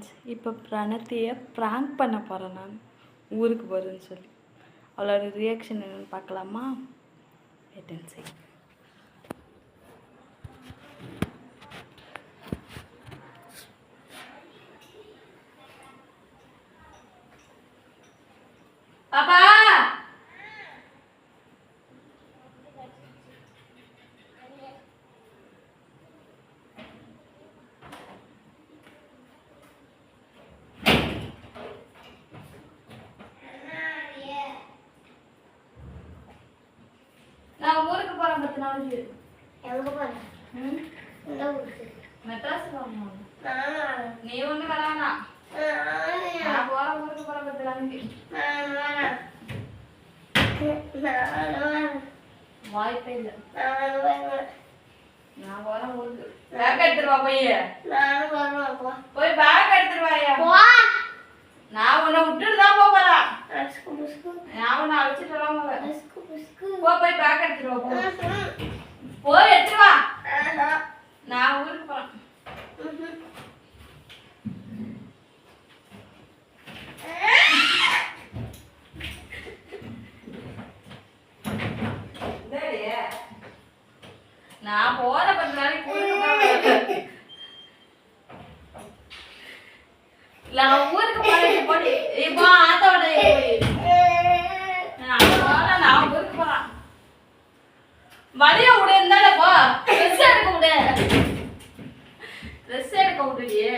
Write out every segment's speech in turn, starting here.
Friends இப்போ பிரணத்தியை prank பண்ண போகிறேன் நான். ஊருக்கு போகிறேன்னு சொல்லி. அவளோட ரியாக்ஷன் என்னென்னு பார்க்கலாமா? வெயிட் பாப்பா நான் ஊருக்கு போகிறேன் பத்து நாளைக்கு எங்க ம் மெட்ராஸ் போகணும் நீ ஒன்றும் வரானா வரேன். நான் போகிற ஊருக்கு போகிறேன் பத்து நாளைக்கு. வாய்ப்பே இல்லை நான் போகிறேன் ஊருக்கு பேக் எடுத்துட்டு வா போய். போய் பேக் எடுத்துட்டு வாயா போ. நான் உன்னை விட்டுட்டு தான் போக போறேன் அஸ்கு புஸ்கு. நான் உன்னை அழைச்சிட்டு வரலாம் போறேன் அஸ்கு புஸ்கு. போ போய் பேக் எடுத்துட்டு வா போ ம்ஹும். போய் எடுத்துட்டு வா. நான் ஊருக்கு போறேன். நான் போற பத்து நாளைக்கு ஊருக்கு போறேன் நான் ஊருக்கு போறேன் போடி. இப்போ ஆத்தோட நான் போறேன் நான் ஊருக்கு போறேன். வழிய விடு இருந்தாலும் போ. ட்ரெஸ் எடுக்க விடு. ட்ரெஸ் எடுக்க விடுடியே.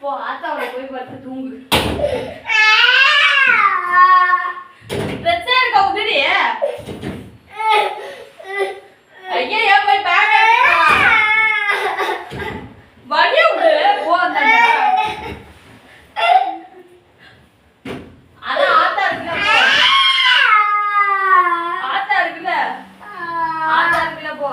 போ ஆத்தாவோட போய் பார்த்து தூங்கு ட்ரெஸ் எடுக்க விடுடியே ஐயா போய் பேக் வழிய விடு போ அந்த அதான் ஆத்தா இருக்குல்ல போ. ஆத்தா இருக்குல்ல ஆத்தா இருக்குல்ல போ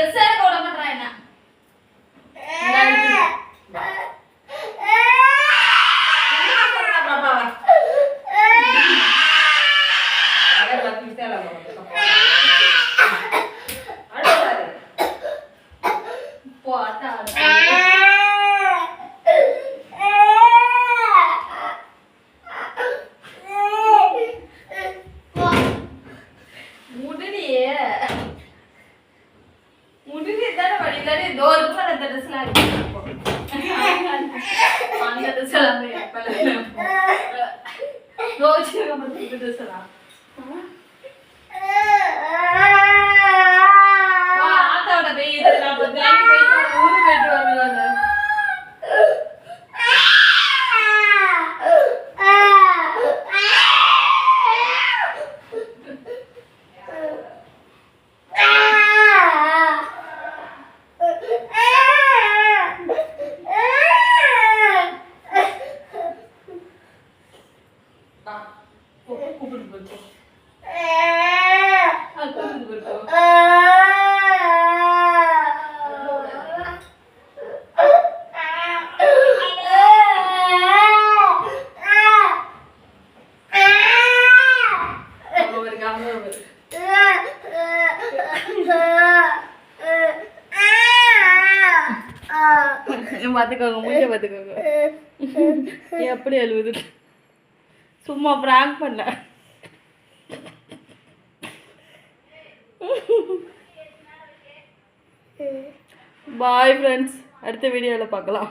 ட்ரெஸ் எடுக்க விட மாட்டான் என்ன? போ ரோஜிருக்க பத்தி ட்ரெஸ் எல்லாம் வா ஆத்தாவோட போய் இது நான் பத்து நாளைக்கு போயிட்டு ஊருக்கு போயிட்டு வருவேன் கூப்பிட்டு போயிட்டு கூப்பிட்டு போயிட்டு ஒரு கம்பு பார்த்துக்கோங்க முடிஞ்ச பார்த்துக்கோங்க எப்படி அழுவுது. சும்மா ப்ராங்க் பண்ண. பாய் ஃப்ரெண்ட்ஸ் அடுத்த வீடியோவில் பார்க்கலாம்